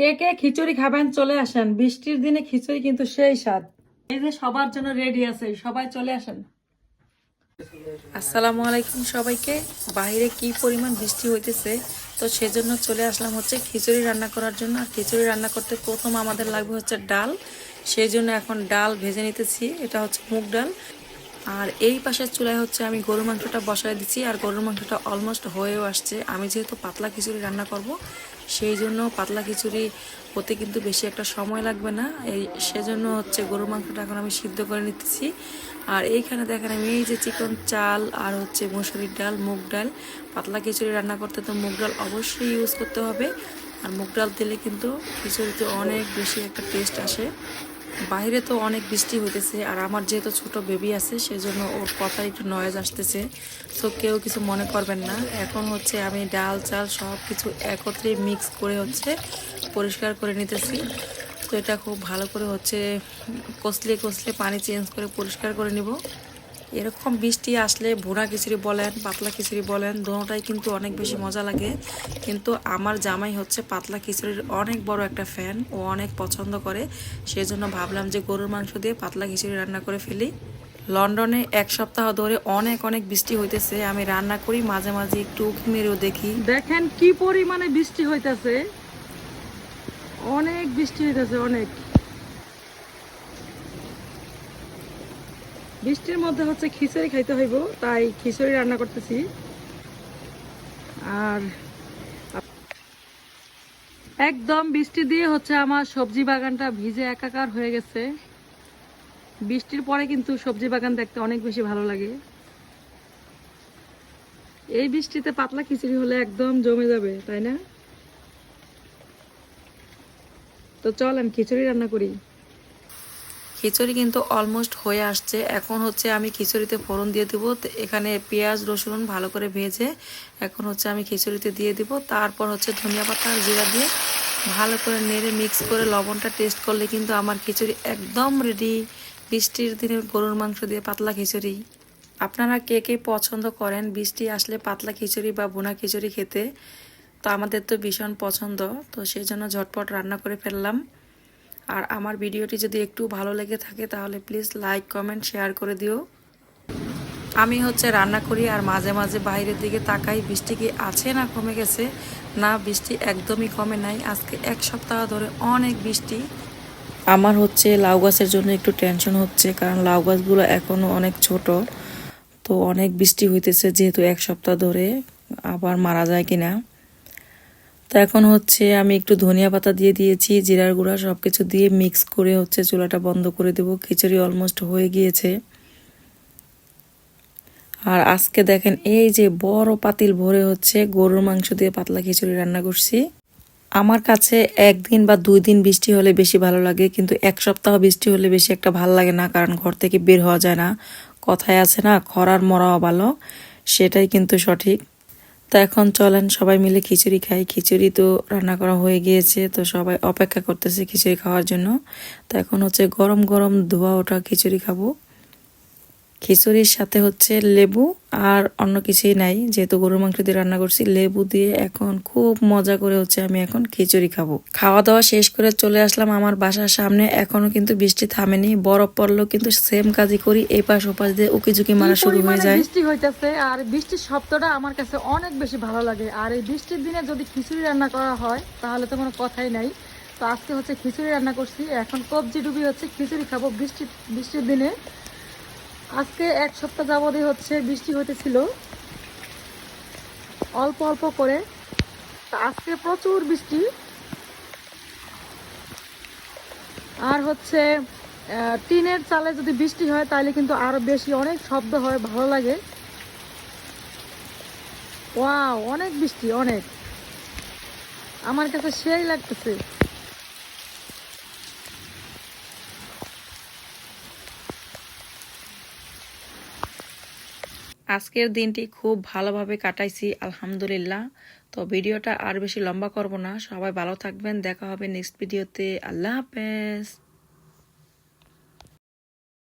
কে কে খিচুড়ি খাবেন চলে আসেন। বৃষ্টির দিনে খিচুড়ি কিন্তু সেই স্বাদ। এই যে সবার জন্য রেডি আছে, সবাই চলে আসেন। আসসালামু আলাইকুম সবাইকে। বাইরে কি পরিমাণ বৃষ্টি হইতেছে, তো সেজন্য চলে আসলাম হচ্ছে খিচুড়ি রান্না করার জন্য। আর খিচুড়ি রান্না করতে প্রথম আমাদের লাগবে হচ্ছে ডাল। সেই জন্য এখন ডাল ভেজে নিতেছি, এটা হচ্ছে মুগ ডাল। আর এই পাশের চুলায় হচ্ছে আমি গরুর মাংসটা বসায় দিচ্ছি আর গরুর মাংসটা অলমোস্ট হয়েও আসছে। আমি যেহেতু পাতলা খিচুড়ি রান্না করব সেই জন্য পাতলা খিচুড়ি হতে কিন্তু বেশি একটা সময় লাগবে না। এই সেজন্য হচ্ছে গরুর মাংসটা এখন আমি সিদ্ধ করে নিতেছি। আর এইখানে দেখেন আমি এই যে চিকন চাল আর হচ্ছে মুসুরির ডাল, মুগ ডাল, পাতলা খিচুড়ি রান্না করতে তো মুগ ডাল অবশ্যই ইউজ করতে হবে। আর মুগ ডাল দিলে কিন্তু খিচুড়িতে অনেক বেশি একটা টেস্ট আসে। বাইরে তো অনেক বৃষ্টি হইতেছে, আর আমার যেহেতু ছোট বেবি আছে, সেজন্য ওর কথা একটু নয়েজ আসতেছে। তো কেউ কিছু মনে করবেন না। এখন হচ্ছে আমি ডাল, চাল সব কিছু একত্রে মিক্স করে হচ্ছে পরিষ্কার করে নিতেছি। তো এটা খুব ভালো করে হচ্ছে কষলে কষলে পানি চেঞ্জ করে পরিষ্কার করে নিব। এরকম বৃষ্টি আসলে ভুনা খিচুড়ি বলেন, পাতলা খিচুড়ি বলেন দোনোটাই কিন্তু অনেক বেশি মজা লাগে। কিন্তু আমার জামাই হচ্ছে পাতলা খিচুড়ির অনেক বড় একটা ফ্যান ও অনেক পছন্দ করে। সেজন্য ভাবলাম যে গরুর মাংস দিয়ে পাতলা খিচুড়ি রান্না করে ফেলি। লন্ডনে এক সপ্তাহ ধরে অনেক অনেক বৃষ্টি হইতেছে। আমি রান্না করি, মাঝে মাঝে একটু মেরেও দেখি। দেখেন কি পরিমাণে বৃষ্টি হইতেছে। অনেক বৃষ্টি হইতেছে, অনেক। বৃষ্টির মধ্যে হচ্ছে খিচুড়ি খাইতে হইব, তাই খিচুড়ি রান্না করতেছি। আর একদম বৃষ্টি দিয়ে হচ্ছে আমার সবজি বাগানটা ভিজে একাকার হয়ে গেছে। বৃষ্টির পরে কিন্তু সবজি বাগান দেখতে অনেক বেশি ভালো লাগে। এই বৃষ্টিতে পাতলা খিচুড়ি হলে একদম জমে যাবে, তাই না? তো চল আমি খিচুড়ি রান্না করি। খিচুড়ি কিন্তু অলমোস্ট হয়ে আসছে। এখন হচ্ছে আমি খিচুড়িতে ফোড়ন দিয়ে দিব। এখানে পেঁয়াজ, রসুন ভালো করে ভেজে এখন হচ্ছে আমি খিচুড়িতে দিয়ে দিব। তারপর হচ্ছে ধনিয়া পাতা আর জিরা দিয়ে ভালো করে নেড়ে মিক্স করে লবণটা টেস্ট করলে কিন্তু আমার খিচুড়ি একদম রেডি বৃষ্টির দিনে গরুর মাংস দিয়ে পাতলা খিচুড়ি। আপনারা কে কে পছন্দ করেন? বৃষ্টি আসলে পাতলা খিচুড়ি বা বোনা খিচুড়ি খেতে, তো আমাদের তো ভীষণ পছন্দ। তো সেই জন্য ঝটপট রান্না করে ফেললাম। আর আমার ভিডিওটি যদি একটু ভালো লেগে থাকে তাহলে প্লিজ লাইক, কমেন্ট, শেয়ার করে দিও। আমি হচ্ছে রান্না করি আর মাঝে মাঝে বাইরের দিকে তাকাই। বৃষ্টি কি আছে না কমে গেছে? না, বৃষ্টি একদমই কমে নাই। আজকে এক সপ্তাহ ধরে অনেক বৃষ্টি। আমার হচ্ছে লাউ গাছের জন্য একটু টেনশন হচ্ছে কারণ লাউ গাছগুলো এখনও অনেক ছোট। তো অনেক বৃষ্টি হইতেছে যেহেতু এক সপ্তাহ ধরে। আবার মারা যায় কিনা? তো এখন হচ্ছে আমি একটু ধনিয়া পাতা দিয়ে দিয়েছি, জিরার গুঁড়া সব কিছু দিয়ে মিক্স করে হচ্ছে চুলাটা বন্ধ করে দেবো। খিচুড়ি অলমোস্ট হয়ে গিয়েছে। আর আজকে দেখেন এই যে বড় পাতিল ভরে হচ্ছে গরুর মাংস দিয়ে পাতলা খিচুড়ি রান্না করছি। আমার কাছে একদিন বা দুই দিন বৃষ্টি হলে বেশি ভালো লাগে, কিন্তু এক সপ্তাহ বৃষ্টি হলে বেশি একটা ভালো লাগে না, কারণ ঘর থেকে বের হওয়া যায় না। কথায় আছে না, খরার মরাও ভালো, সেটাই কিন্তু সঠিক। তো এখন চলেন, সবাই মিলে খিচুড়ি খাই। খিচুড়ি তো রান্না করা হয়ে গিয়েছে, তো সবাই অপেক্ষা করতেছে খিচুড়ি খাওয়ার জন্য। তো এখন হচ্ছে গরম গরম ধোয়া ওটা খিচুড়ি খাব। খিচুড়ির সাথে হচ্ছে লেবু আর অন্য কিছুই নাই। যেহেতু গরুর মাংস দিয়ে রান্না করছি লেবু দিয়ে এখন খুব মজা করে হচ্ছে আমি এখন খিচুড়ি খাব। খাওয়া দাওয়া শেষ করে চলে আসলাম আমার বাসার সামনে। এখনও কিন্তু বৃষ্টি থামেনি। বরফ পড়লেও কিন্তু সেম কাজই করি। এই পাশ ওপাশ দিয়ে উকি ঝুঁকি মারা শুরু হয়ে যায়। বৃষ্টি হইতেছে আর বৃষ্টির শব্দটা আমার কাছে অনেক বেশি ভালো লাগে। আর এই বৃষ্টির দিনে যদি খিচুড়ি রান্না করা হয় তাহলে তো কোনো কথাই নাই। তো আজকে হচ্ছে খিচুড়ি রান্না করছি। এখন কবজি ডুবি হচ্ছে খিচুড়ি খাব বৃষ্টি বৃষ্টির দিনে। আজকে এক সপ্তাহ যাবতই হচ্ছে, বৃষ্টি হতেছিল অল্প অল্প করে। আজকে প্রচুর বৃষ্টি। আর হচ্ছে টিনের চালে যদি বৃষ্টি হয়, তাহলে কিন্তু আরও বেশি অনেক শব্দ হয়, ভালো লাগে। ওয়াও, অনেক বৃষ্টি, অনেক। আমার কাছে সেই লাগতেছে। আজকের দিনটি খুব ভালোভাবে কাটাইছি, আলহামদুলিল্লাহ। তো ভিডিওটা আর বেশি লম্বা করব না। সবাই ভালো থাকবেন। দেখা হবে নেক্সট ভিডিওতে আল্লাহ হাফেজ।